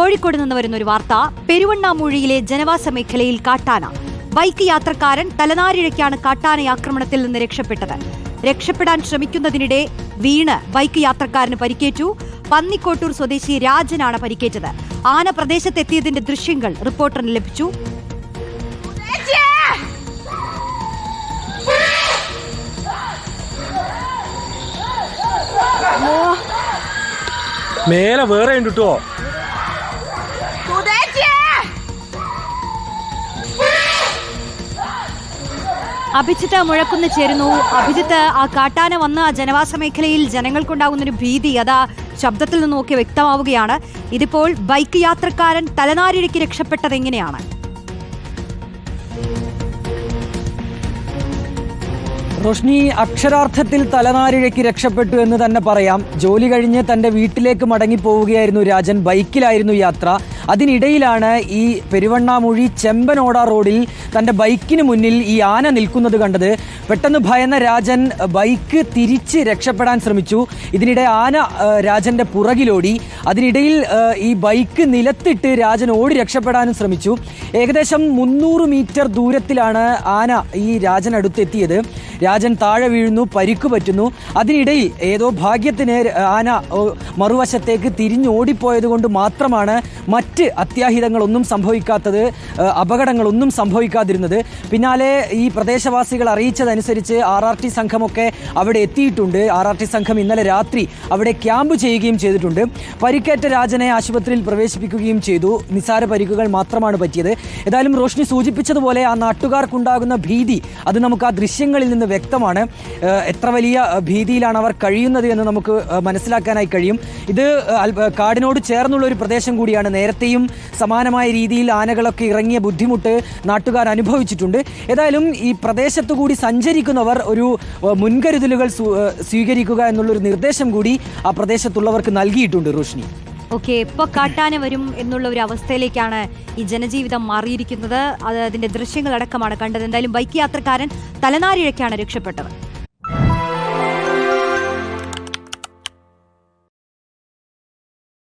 കോഴിക്കോട് നിന്ന് വരുന്ന ഒരു വാർത്ത പെരുവണ്ണാമൂഴിയിലെ ജനവാസ മേഖലയിൽ കാട്ടാന. ബൈക്ക് യാത്രക്കാരൻ തലനാരിഴയ്ക്കാണ് കാട്ടാന ആക്രമണത്തിൽ നിന്ന് രക്ഷപ്പെട്ടത്. രക്ഷപ്പെടാൻ ശ്രമിക്കുന്നതിനിടെ വീണ് ബൈക്ക് യാത്രക്കാരന് പരിക്കേറ്റു. പന്നിക്കോട്ടൂർ സ്വദേശി രാജനാണ് പരിക്കേറ്റത്. ആന പ്രദേശത്തെത്തിയതിന്റെ ദൃശ്യങ്ങൾ റിപ്പോർട്ടറിന് ലഭിച്ചു. മേലെ വേറെ ഉണ്ട് കേട്ടോ അഭിജിത്ത് മുഴക്കുന്ന് ചേരുന്നു. അഭിജിത്ത് ആ കാട്ടാന വന്ന ജനവാസ മേഖലയിൽ ജനങ്ങൾക്കുണ്ടാകുന്ന ഒരു ഭീതി അതാ ശബ്ദത്തിൽ നിന്നൊക്കെ വ്യക്തമാവുകയാണ്. ഇതിപ്പോൾ ബൈക്ക് യാത്രക്കാരൻ തലനാരിഴയ്ക്ക് രക്ഷപ്പെട്ടത് എങ്ങനെയാണ്? റോഷ്നി അക്ഷരാർത്ഥത്തിൽ തലനാരിഴയ്ക്ക് രക്ഷപ്പെട്ടു എന്ന് തന്നെ പറയാം. ജോലി കഴിഞ്ഞ് തന്റെ വീട്ടിലേക്ക് മടങ്ങി പോവുകയായിരുന്നു രാജൻ. ബൈക്കിലായിരുന്നു യാത്ര. അതിനിടയിലാണ് ഈ പെരുവണ്ണാമൂഴി ചെമ്പനോട റോഡിൽ തന്റെ ബൈക്കിന് മുന്നിൽ ഈ ആന നിൽക്കുന്നത് കണ്ടത്. പെട്ടെന്ന് ഭയന്ന രാജൻ ബൈക്ക് തിരിച്ച് രക്ഷപ്പെടാൻ ശ്രമിച്ചു. ഇതിനിടെ ആന രാജന്റെ പുറകിലോടി. അതിനിടയിൽ ഈ ബൈക്ക് നിലത്തിട്ട് രാജൻ ഓടി രക്ഷപ്പെടാനും ശ്രമിച്ചു. ഏകദേശം മുന്നൂറ് മീറ്റർ ദൂരത്തിലാണ് ആന ഈ രാജൻ അടുത്തെത്തിയത്. രാജൻ താഴെ വീഴുന്നു പരിക്ക് പറ്റുന്നു. അതിനിടയിൽ ഏതോ ഭാഗ്യത്തിന് ആന മറുവശത്തേക്ക് തിരിഞ്ഞോടിപ്പോയത് കൊണ്ട് മാത്രമാണ് മറ്റ് അത്യാഹിതങ്ങളൊന്നും സംഭവിക്കാത്തത് അപകടങ്ങളൊന്നും സംഭവിക്കാതിരുന്നത്. പിന്നാലെ ഈ പ്രദേശവാസികൾ അറിയിച്ചതനുസരിച്ച് ആർ ആർ ടി സംഘമൊക്കെ അവിടെ എത്തിയിട്ടുണ്ട്. ആർ ആർ ടി സംഘം ഇന്നലെ രാത്രി അവിടെ ക്യാമ്പ് ചെയ്യുകയും ചെയ്തിട്ടുണ്ട്. പരിക്കേറ്റ രാജനെ ആശുപത്രിയിൽ പ്രവേശിപ്പിക്കുകയും ചെയ്തു. നിസാര പരിക്കുകൾ മാത്രമാണ് പറ്റിയത്. ഏതായാലും റോഷ്നി സൂചിപ്പിച്ചതുപോലെ ആ നാട്ടുകാർക്കുണ്ടാകുന്ന ഭീതി അത് നമുക്ക് ആ ദൃശ്യങ്ങളിൽ നിന്ന് വ്യക്തമാണ്. എത്ര വലിയ ഭീതിയിലാണ് അവർ കഴിയുന്നത് എന്ന് നമുക്ക് മനസ്സിലാക്കാനായി കഴിയും. ഇത് കാടിനോട് ചേർന്നുള്ള ഒരു പ്രദേശം കൂടിയാണ് നേരത്തെയും സമാനമായ രീതിയിൽ ആനകളൊക്കെ ഇറങ്ങിയ ബുദ്ധിമുട്ട് നാട്ടുകാർ അനുഭവിച്ചിട്ടുണ്ട്. ഏതായാലും ഈ പ്രദേശത്തു കൂടി സഞ്ചരിക്കുന്നവർ ഒരു മുൻകരുതലുകൾ സ്വീകരിക്കുക എന്നുള്ളൊരു നിർദ്ദേശം കൂടി ആ പ്രദേശത്തുള്ളവർക്ക് നൽകിയിട്ടുണ്ട് റോഷ്നി. ഓക്കെ ഇപ്പൊ കാട്ടാന വരും എന്നുള്ള ഒരു അവസ്ഥയിലേക്കാണ് ഈ ജനജീവിതം മാറിയിരിക്കുന്നത്. അത് അതിന്റെ ദൃശ്യങ്ങളടക്കമാണ് കണ്ടത്. എന്തായാലും ബൈക്ക് യാത്രക്കാരൻ തലനാരിഴയ്ക്കാണ് രക്ഷപ്പെട്ടത്.